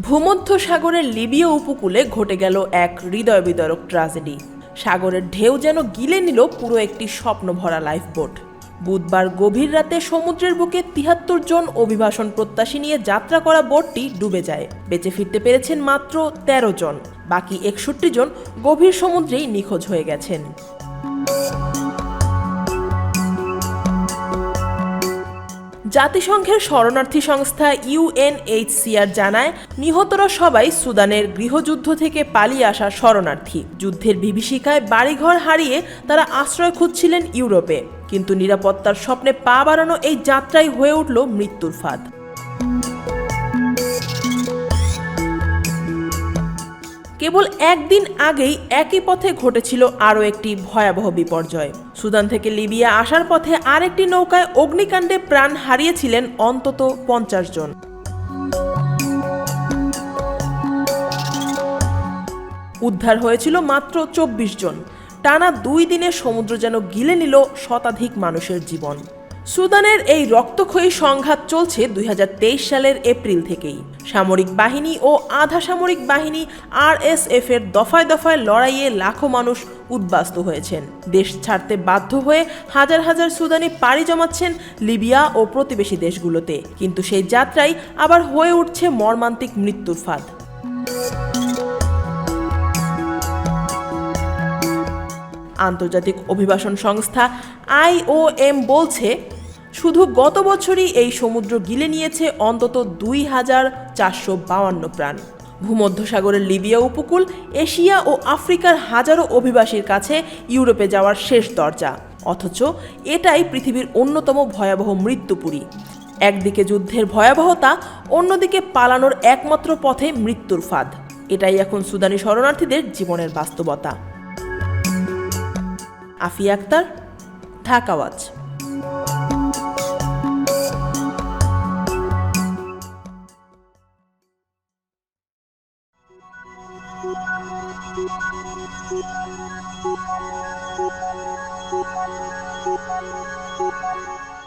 ভূমধ্য সাগরের লিবিয়া উপকূলে ঘটে গেল এক হৃদয় বিদারক ট্রাজেডি। সাগরের ঢেউ যেন গিলে নিল পুরো একটি স্বপ্ন ভরা লাইফবোট। বুধবার গভীর রাতে সমুদ্রের বুকে তিহাত্তর জন অভিবাসন প্রত্যাশী নিয়ে যাত্রা করা বোটটি ডুবে যায়। বেঁচে ফিরতে পেরেছেন মাত্র ১৩ জন। বাকি একষট্টি জন গভীর সমুদ্রেই নিখোঁজ হয়ে গেছেন। জাতিসংঘের শরণার্থী সংস্থা ইউএনএইচসিআর জানায়, নিহতরা সবাই সুদানের গৃহযুদ্ধ থেকে পালিয়ে আসা শরণার্থী। যুদ্ধের বিভীষিকায় বাড়িঘর হারিয়ে তারা আশ্রয় খুঁজছিলেন ইউরোপে। কিন্তু নিরাপত্তার স্বপ্নে পা বাড়ানো এই যাত্রাই হয়ে উঠল মৃত্যুর ফাঁদ। কেবল একদিন আগেই একই পথে ঘটেছিল আরও একটি ভয়াবহ বিপর্যয়। সুদান থেকে লিবিয়া আসার পথে আরেকটি নৌকায় অগ্নিকাণ্ডে প্রাণ হারিয়েছিলেন অন্তত পঞ্চাশ জন। উদ্ধার হয়েছিল মাত্র চব্বিশ জন। টানা দুই দিনে সমুদ্র যেন গিলে নিল শতাধিক মানুষের জীবন। সুদানের এই রক্তক্ষয়ী সংঘাত চলছে দুই হাজার তেইশ সালের এপ্রিল থেকেই। সামরিক বাহিনী ও আধা সামরিক বাহিনী আরএসএফ এর দফায় দফায় লড়াইয়ে লাখো মানুষ উদ্বাস্ত হয়েছেন। দেশ ছাড়তে বাধ্য হয়ে হাজার হাজার সুদানি পাড়ি জমাচ্ছেন লিবিয়া ও প্রতিবেশী দেশগুলোতে। কিন্তু সেই যাত্রাই আবার হয়ে উঠছে মর্মান্তিক মৃত্যুর ফাঁদ। আন্তর্জাতিক অভিবাসন সংস্থা আইওএম বলছে শুধু গত বছরই এই সমুদ্র গিলে নিয়েছে অন্তত দুই হাজার চারশো বাউান্ন প্রাণ। ভূমধ্যসাগরের লিবিয়া উপকূল, এশিয়া ও আফ্রিকার হাজারো অভিবাসীর কাছে ইউরোপে যাওয়ার শেষ দরজা। অথচ এটাই পৃথিবীর অন্যতম ভয়াবহ মৃত্যুপুরী। একদিকে যুদ্ধের ভয়াবহতা, অন্যদিকে পালানোর একমাত্র পথে মৃত্যুর ফাঁদ। এটাই এখন সুদানি শরণার্থীদের জীবনের বাস্তবতা। Afia Akter, Dhaka Thank you.